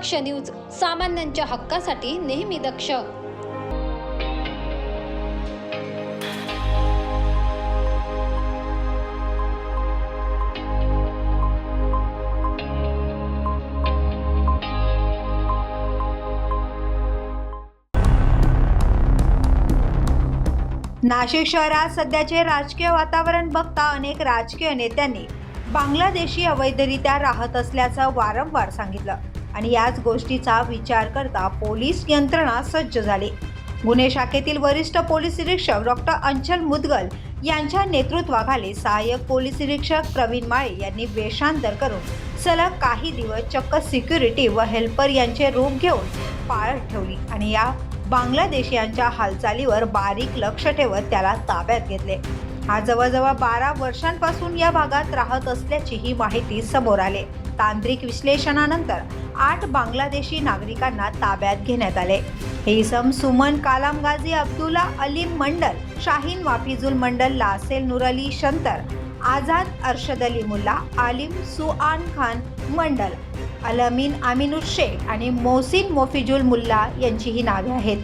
दक्ष news सामान्यांच्या हक्कासाठी नेहमी दक्ष. नाशिक शहरात सध्याचे राजकीय वातावरण बघता अनेक राजकीय नेत्यांनी बांगलादेशी अवैधरित्या राहत असल्याचं वारंवार सांगितलं. आणि याच गोष्टीचा विचार करता पोलीस यंत्रणा सज्ज झाली. गुन्हे शाखेतील वरिष्ठ पोलीस निरीक्षक डॉक्टर अंचल मुदगल यांच्या नेतृत्वाखाली सहाय्यक पोलीस निरीक्षक प्रवीण माळे यांनी वेषांतर करून सलग काही दिवस चक्क सिक्युरिटी व हेल्पर यांचे रूप घेऊन पाळत ठेवली आणि या बांगलादेशियांच्या हालचालीवर बारीक लक्ष ठेवत त्याला ताब्यात घेतले. हा जवळजवळ बारा वर्षांपासून या भागात राहत असल्याची ही माहिती समोर आले. तांत्रिक विश्लेषणानंतर आठ बांगलादेशी नागरिकांना ताब्यात घेण्यात आले. हे इसम सुमन कालाम गाझी अब्दुल्ला अलीम मंडल शाहीन वाफिजुल मंडल लासेल नूर शंतर आझाद अर्शद अली मुल्ला आलिम सुआन खान मंडल अलमीन आमिनुर शेख आणि मोहसिन मोफिजुल मुल्ला यांची ही नावे आहेत.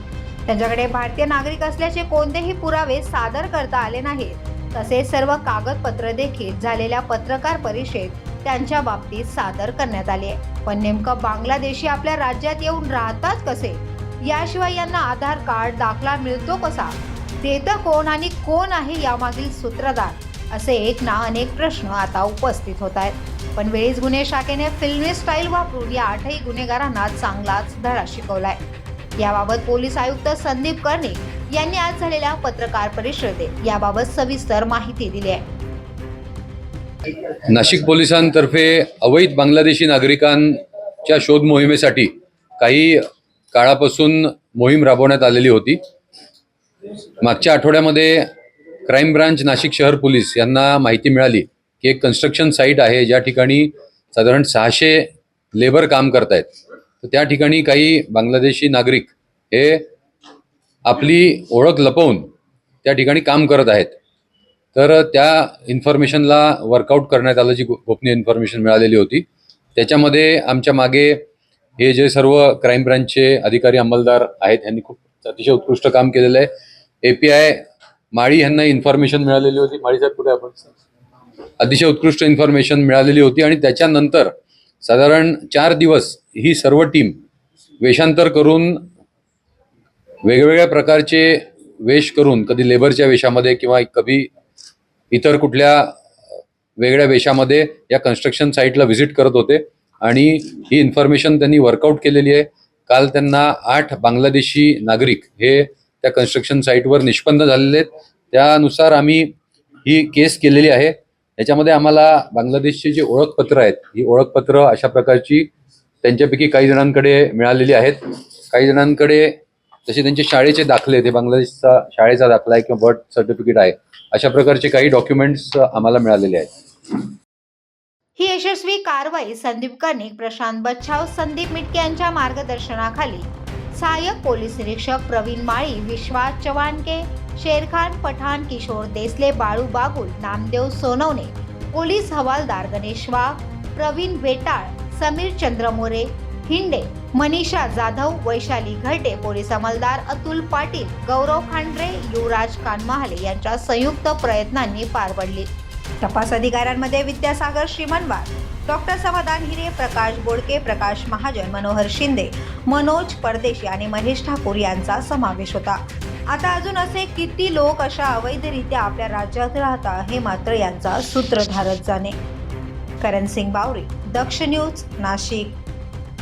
त्यांच्याकडे भारतीय नागरिक असल्याचे कोणतेही पुरावे सादर करता आले नाहीत. तसेच सर्व कागदपत्र देखील झालेल्या पत्रकार परिषदेत त्यांच्या बाबतीत सादर करण्यात आले आहे. पण नेमकं बांगलादेशी आपल्या राज्यात येऊन राहतात कसे? याशिवाय यांना आधार कार्ड दाखला मिळतो कसा? देतं कोण आणि कोण आहे यामागील सूत्रधार? असे एक ना अनेक प्रश्न आता उपस्थित होत आहेत. पण वेळीच गुन्हे शाखेने फिल्मी स्टाईल वापरून या आठही गुन्हेगारांना चांगलाच धडा शिकवलाय. याबाबत पोलीस आयुक्त संदीप कर्णिक यांनी आज झालेल्या पत्रकार परिषदेत याबाबत सविस्तर माहिती दिली आहे. नाशिक पोलिसांतर्फे अवैध बांगलादेशी नागरिकांच्या शोध मोहिमेसाठी काही काळापासून मोहीम राबवण्यात आलेली होती. मागच्या आठवड्यामध्ये क्राईम ब्रांच नाशिक शहर पोलीस यांना माहिती मिळाली की एक कन्स्ट्रक्शन साईट आहे ज्या ठिकाणी साधारण सहाशे लेबर काम करतायत. तर त्या ठिकाणी काही बांगलादेशी नागरिक हे आपली ओळख लपवून त्या ठिकाणी काम करत आहेत. तर त्या इन्फॉर्मेशनला वर्कआउट करण्यात आलं जी गोपनीय इन्फॉर्मेशन मिळालेली होती. त्याच्यामध्ये आमच्या मागे हे जे सर्व क्राईम ब्रांचचे अधिकारी अंमलदार आहेत यांनी खूप अतिशय उत्कृष्ट काम केलेलं आहे. ए पी आय माळी यांना इन्फॉर्मेशन मिळालेली होती. माळी साहेब कुठे आपण? अतिशय उत्कृष्ट इन्फॉर्मेशन मिळालेली होती आणि त्याच्यानंतर साधारण चार दिवस ही सर्व टीम वेषांतर करून वेगवेगळ्या प्रकारचे वेश करून कधी लेबरच्या वेशामध्ये किंवा कधी इतर कुठल्या वेगळ्या वेशामध्ये या कन्स्ट्रक्शन साईटला व्हिजिट करत होते. आणि ही इन्फॉर्मेशन त्यांनी वर्कआउट केलेली आहे. काल त्यांना आठ बांगलादेशी नागरिक हे त्या कन्स्ट्रक्शन साईटवर निष्पन्न झालेले आहेत. त्यानुसार आम्ही ही केस केलेली आहे. याच्यामध्ये आम्हाला बांगलादेशची जी ओळखपत्र आहेत ही ओळखपत्र अशा प्रकारची त्यांच्यापैकी काही जणांकडे मिळालेली आहेत. काही जणांकडे जसे त्यांचे शाळेचे दाखले ते बांगलादेशचा शाळेचा दाखला आहे किंवा बर्थ सर्टिफिकेट आहे अशा प्रकारचे काही डॉक्युमेंट्स आम्हाला मिळालेले आहेत. ही यशस्वी कारवाई संदीप कर्णिक प्रशांत बच्छाव संदीप मिटके यांच्या मार्गदर्शनाखाली. सहाय्यक पोलीस निरीक्षक प्रवीण माळी विश्वास चव्हाणके शेरखान पठाण किशोर देसले बाळू बागुल नामदेव सोनवणे पोलीस हवालदार गणेश वाघ प्रवीण वेटाळ समीर चंद्रमोरे हिंडे मनीषा जाधव वैशाली घरटे पोलीस अंमलदार अतुल पाटील गौरव खांडरे युवराज कानमहाले यांच्या संयुक्त प्रयत्नांनी पार पडली. तपास अधिकाऱ्यांमध्ये विद्यासागर श्रीमनवार डॉक्टर समाधान हिरे प्रकाश बोडके प्रकाश महाजन मनोहर शिंदे मनोज परदेशी आणि महेश ठाकूर यांचा समावेश होता. आता अजून असे किती लोक अशा अवैधरित्या आपल्या राज्यात राहतात हे मात्र यांचा सूत्रधारच जाणे. करण सिंग बावरी दक्ष न्यूज नाशिक.